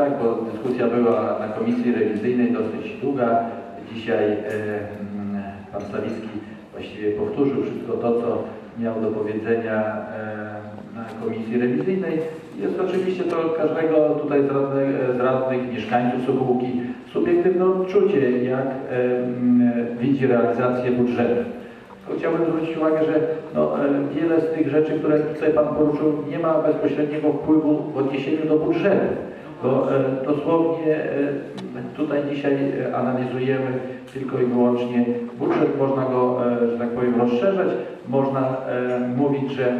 Tak, bo dyskusja była na komisji rewizyjnej dosyć długa. Dzisiaj e, mm, pan Stawicki właściwie powtórzył wszystko to, co miał do powiedzenia e, na komisji rewizyjnej. Jest oczywiście to każdego tutaj z radnych, z radnych mieszkańców Sokółki subiektywne odczucie, jak e, mm, widzi realizację budżetu. Chciałbym zwrócić uwagę, że no, e, wiele z tych rzeczy, które tutaj Pan poruszył, nie ma bezpośredniego wpływu w odniesieniu do budżetu. Bo e, dosłownie e, tutaj dzisiaj e, analizujemy tylko i wyłącznie budżet, można go, że tak powiem, rozszerzać, można mówić, że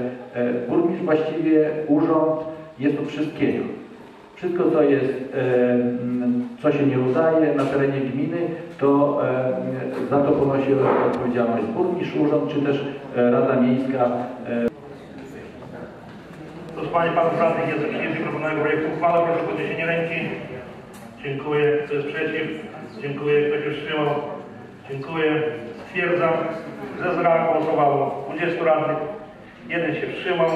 burmistrz właściwie urząd jest od wszystkiego. Wszystko, co jest, co się nie udaje na terenie gminy, to za to ponosi odpowiedzialność burmistrz, urząd, czy też Rada Miejska. E, Panie Panów Radnych, jest przyjęcie proponowanego projektu uchwały. Proszę o podniesienie ręki. Dziękuję. Kto jest przeciw? Dziękuję. Kto się wstrzymał? Dziękuję. Stwierdzam, że za głosowało 20 radnych. Jeden się wstrzymał.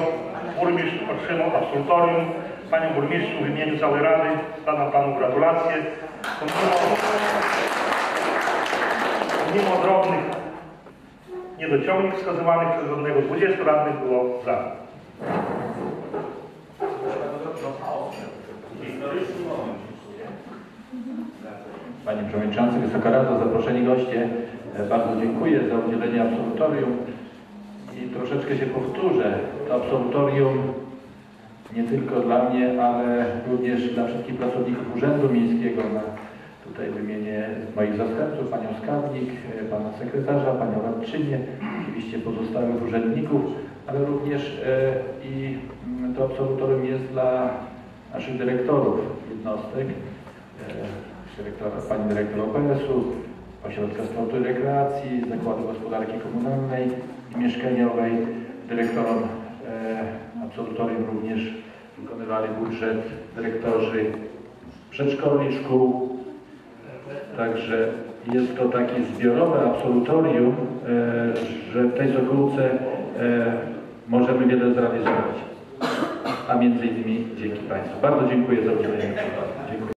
Burmistrz otrzymał absolutorium. Panie Burmistrzu, w imieniu całej Rady składam Panu gratulacje. Pomimo drobnych niedociągnięć wskazywanych przez żadnego 20 radnych było za. Panie Przewodniczący, Wysoka Rado, zaproszeni goście, e, bardzo dziękuję za udzielenie absolutorium i troszeczkę się powtórzę. To absolutorium nie tylko dla mnie, ale również dla wszystkich pracowników Urzędu Miejskiego. Na, tutaj wymienię moich zastępców, panią skarbnik, e, pana sekretarza, panią radczynię, oczywiście pozostałych urzędników, ale również e, i mm, to absolutorium jest dla naszych dyrektorów jednostek. Dyrektora, pani dyrektor OPS-u, Ośrodka Sportu i Rekreacji, Zakładu Gospodarki Komunalnej i Mieszkaniowej. Dyrektorom e, absolutorium również wykonywali budżet dyrektorzy przedszkoli, szkół. Także jest to takie zbiorowe absolutorium, e, że w tej Sokółce e, możemy wiele zrealizować. A między innymi dzięki Państwu. Bardzo dziękuję za udzielenie. Dziękuję.